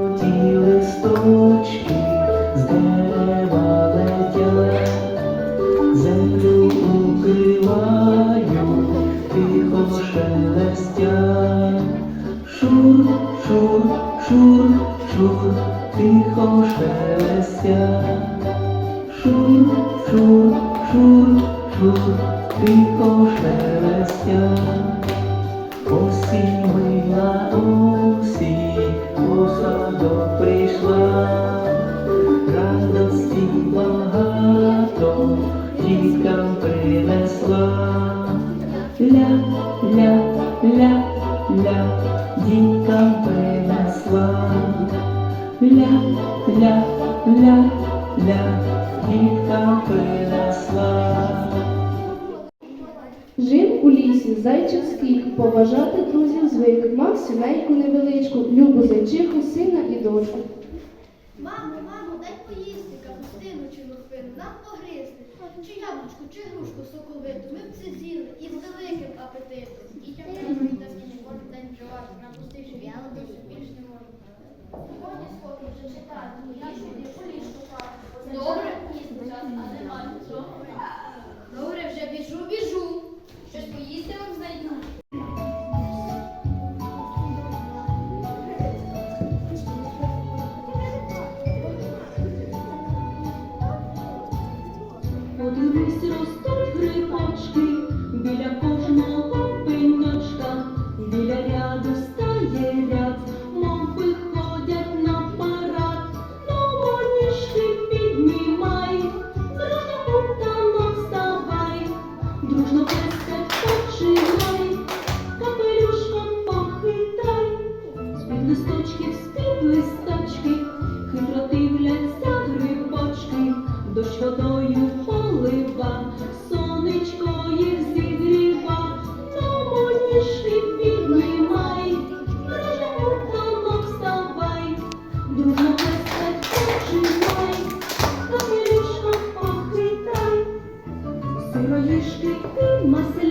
Ті листочки з дерева землю укривають, тихо шелестять. Шур, шур, шур, шур, тихо шелестять. Шур, шур, шур, шур, тихо шелестять. Осінь мила осінь, у прийшла, радості багато діткам принесла. Ля, ля, діткам принесла. Ля, ля, діткам принесла. Жив у лісі зайчик скік, поважати звик, мав сімейку невеличку, любу зайчиху, сина і дочку. Мамо, мамо, дай поїсти капустину чи лупину, нам погризти, чи яблучку, чи грушку соковиту. Ми б це з'їли і з великим апетитом. Дітям треба вітаміни, кожен день вживати, напустивши в'ялити, що більш не можна. Сьогодні скоро вже читати, я собі у ліжку пару. Добре, їсти і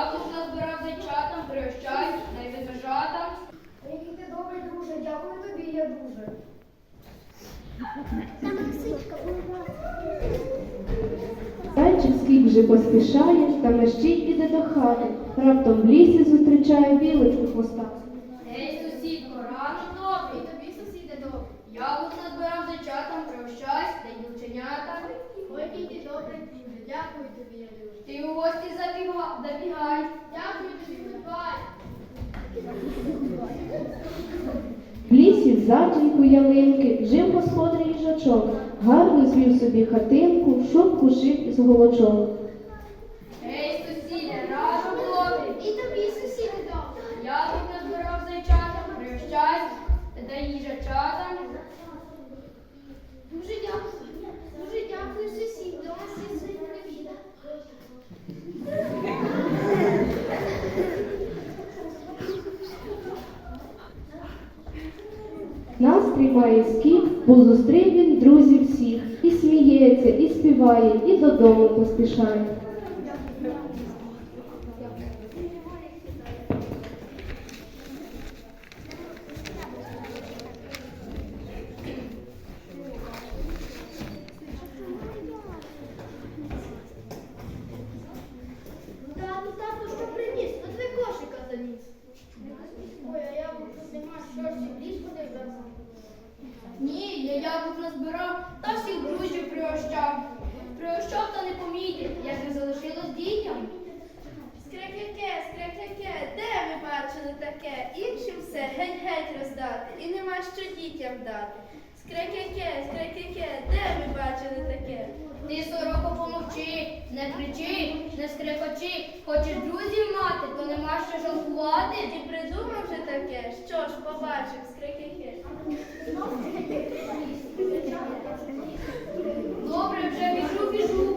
Яблук назбирав зайчатам, пригощай, найвизажатам. Який ти добрий, друже, дякую тобі, я дуже. Зайчик вже поспішає, та мерщій іде до хати. Раптом в лісі зустрічає білочку хвостату. Ей, сусідко, рано добрий. І тобі, сусіде, добрий. Яблук назбирав зайчатам, пригощай, дай дівченятам. Ой, який ти добрий, друже, дякую тобі, я дуже. Ти у гості забіга- забігай. Дякую тобі, гудбай. В лісі в ялинки жив господарі їжачок, гарно звів собі хатинку, шубку шив із голочок. Ей, сусіде, рано добрий. І тобі, сусіде, добрий. Яблук назбирав зайчатам, пригощай, та їжачата. Дуже дякую. Дуже дякую, сусід. До вас є свій привіт. Настрій має скіф, бо зустрів він друзів всіх, і сміється, і співає, і додому поспішає. Тату, тату, що приніс? От ви кошика заніс. Ой, а я тут нема, що ж, в ліжку не вдавав. Ні, я яблук назбирав та всіх друзів пригощав. Пригощав та не помітив, як не залишилось дітям. Скрекяке, скрекяке, де ви бачили таке? Іншим все геть-геть роздати, і нема що дітям дати. Скрекяке, скрекяке, де ви бачили таке? Ти, сороко, помовчи, не кричи, не скрекочи. Хочеш друзів мати, то нема що жалкувати. Ти придумав вже таке? Що ж, побачив, скрекяке. Добре, вже біжу, біжу.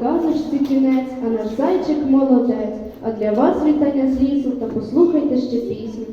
Казочці кінець, а наш зайчик молодець. А для вас вітання з лісу та послухайте ще пісню.